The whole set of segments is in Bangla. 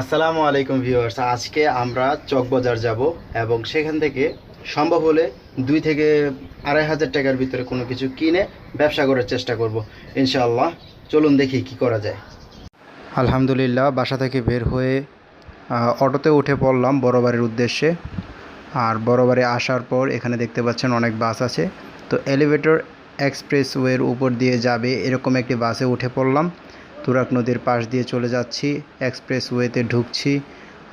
আসসালামু আলাইকুম ভিউয়ার্স, আজকে আমরা চকবাজার যাব এবং সেখান থেকে সম্ভব হলে দুই থেকে আড়াই হাজার টাকার ভিতরে কোনো কিছু কিনে ব্যবসা করার চেষ্টা করব। ইনশাআল্লাহ, চলুন দেখি কি করা যায়। আলহামদুলিল্লাহ, বাসা থেকে বের হয়ে অটোতে উঠে পড়লাম বড়বাড়ির উদ্দেশ্যে। আর বড়বাড়ি আসার পর এখানে দেখতে পাচ্ছেন অনেক বাস আছে। তো এলিভেটর এক্সপ্রেসওয়ের উপর দিয়ে যাবে, এরকম একটি বাসে উঠে পড়লাম। তুরাক নদীর পাশ দিয়ে চলে যাচ্ছি। এক্সপ্রেসওয়েতে ঢুকছি।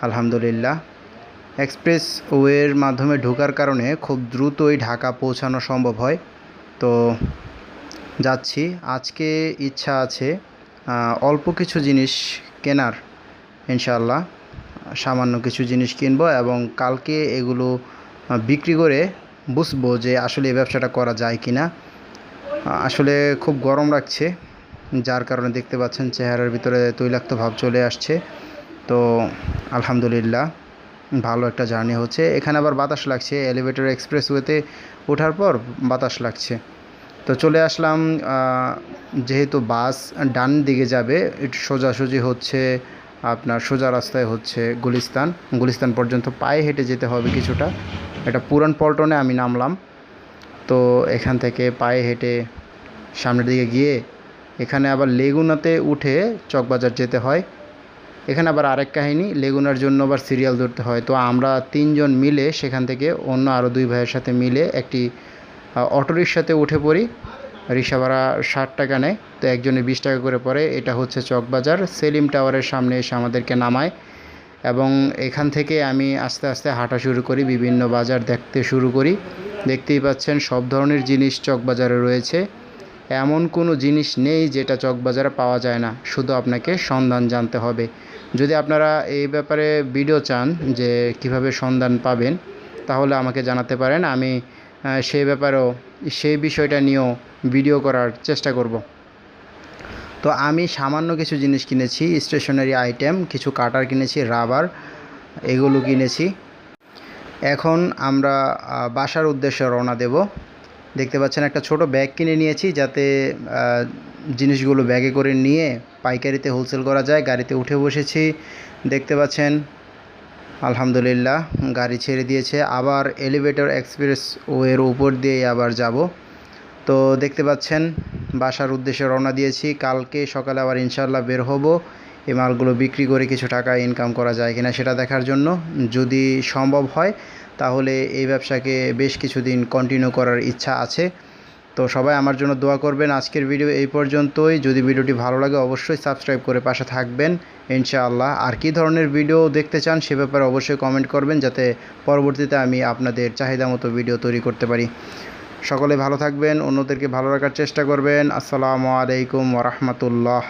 আলহামদুলিল্লাহ। এক্সপ্রেস ওয়ের মাধ্যমে ঢোকার কারণে খুব দ্রুতই ঢাকা পৌঁছানো সম্ভব হয়। তো যাচ্ছি। আজকে ইচ্ছা আছে অল্প কিছু জিনিস কেনার ইনশাল্লাহ সামান্য কিছু জিনিস কিনবো এবং কালকে এগুলো বিক্রি করে বুঝব যে আসলে এই ব্যবসাটা করা যায় কি না আসলে খুব গরম লাগছে। যার কারণে দেখতে পাচ্ছেন চেহারার ভিতরে তৈলাক্ত ভাব চলে আসছে। তো আলহামদুলিল্লাহ, ভালো একটা জার্নি হচ্ছে। এখানে আবার বাতাস লাগছে, এলিভেটর এক্সপ্রেসওয়েতে ওঠার পর বাতাস লাগছে। তো চলে আসলাম যেহেতু বাস ডান দিকে যাবে, একটু সোজাসুজি হচ্ছে আপনার সোজা রাস্তায় হচ্ছে গুলিস্তান। গুলিস্তান পর্যন্ত পায়ে হেঁটে যেতে হবে কিছুটা। এটা পুরান পল্টনে আমি নামলাম। তো এখান থেকে পায়ে হেঁটে সামনের দিকে গিয়ে এখানে আবার লেগুনাতে উঠে চকবাজার যেতে হয়। এখানে আবার আরেক কাহিনী, লেগুনার জন্য আবার সিরিয়াল ধরতে হয়। তো আমরা তিনজন মিলে সেখান থেকে অন্য আরও দুই ভাইয়ের সাথে মিলে একটি অটোরিকশাতে উঠে পড়ি। রিক্সা ভাড়া ষাট টাকা নেয়। তো একজনে বিশ টাকা করে পড়ে। এটা হচ্ছে চকবাজার। সেলিম টাওয়ারের সামনে এসে আমাদেরকে নামায় এবং এখান থেকে আমি আস্তে আস্তে হাঁটা শুরু করি, বিভিন্ন বাজার দেখতে শুরু করি। দেখতেই পাচ্ছেন সব ধরনের জিনিস চকবাজারে রয়েছে। এমন কোনো জিনিস নেই যেটা চকবাজারে পাওয়া যায় না। শুধু আপনাকে সন্ধান জানতে হবে। যদি আপনারা এই ব্যাপারে ভিডিও চান যে কীভাবে সন্ধান পাবেন, তাহলে আমাকে জানাতে পারেন। আমি সেই ব্যাপারেও, সেই বিষয়টা নিয়েও ভিডিও করার চেষ্টা করব। তো আমি সামান্য কিছু জিনিস কিনেছি স্টেশনারি আইটেম কিছু কাটার কিনেছি রাবার এগুলো কিনেছি। এখন আমরা বাসার উদ্দেশ্যে রওনা দেব। দেখতে পাচ্ছেন একটা ছোট ব্যাগ কিনে নিয়েছি যাতে জিনিসগুলো ব্যাগে করে নিয়ে পাইকারিতে হোলসেল করা যায়। গাড়িতে উঠে বসেছি। দেখতে পাচ্ছেন, আলহামদুলিল্লাহ, গাড়ি ছেড়ে দিয়েছে। আবার এলিভেটর এক্সপ্রেস ওয়ের উপর দিয়ে আবার যাব। তো দেখতে পাচ্ছেন, বাসার উদ্দেশ্যে রওনা দিয়েছি। কালকে সকালে আবার ইনশাল্লাহ বের হব। এই মালগুলো বিক্রি করে কিছু টাকা ইনকাম করা যায় কিনা সেটা দেখার জন্য। যদি সম্ভব হয় তাহলে এই ব্যবসাকে বেশ কিছুদিন কন্টিনিউ করার ইচ্ছা আছে। তো সবাই আমার জন্য দোয়া করবেন। আজকের ভিডিও এই পর্যন্তই। যদি ভিডিওটি ভালো লাগে, অবশ্যই সাবস্ক্রাইব করে পাশে থাকবেন। ইনশাআল্লাহ। আর কী ধরনের ভিডিও দেখতে চান, সে ব্যাপারে অবশ্যই কমেন্ট করবেন, যাতে পরবর্তীতে আমি আপনাদের চাহিদা মতো ভিডিও তৈরি করতে পারি। সকলে ভালো থাকবেন, অন্যদেরকে ভালো রাখার চেষ্টা করবেন। আসসালামু আলাইকুম ওরহমতুল্লাহ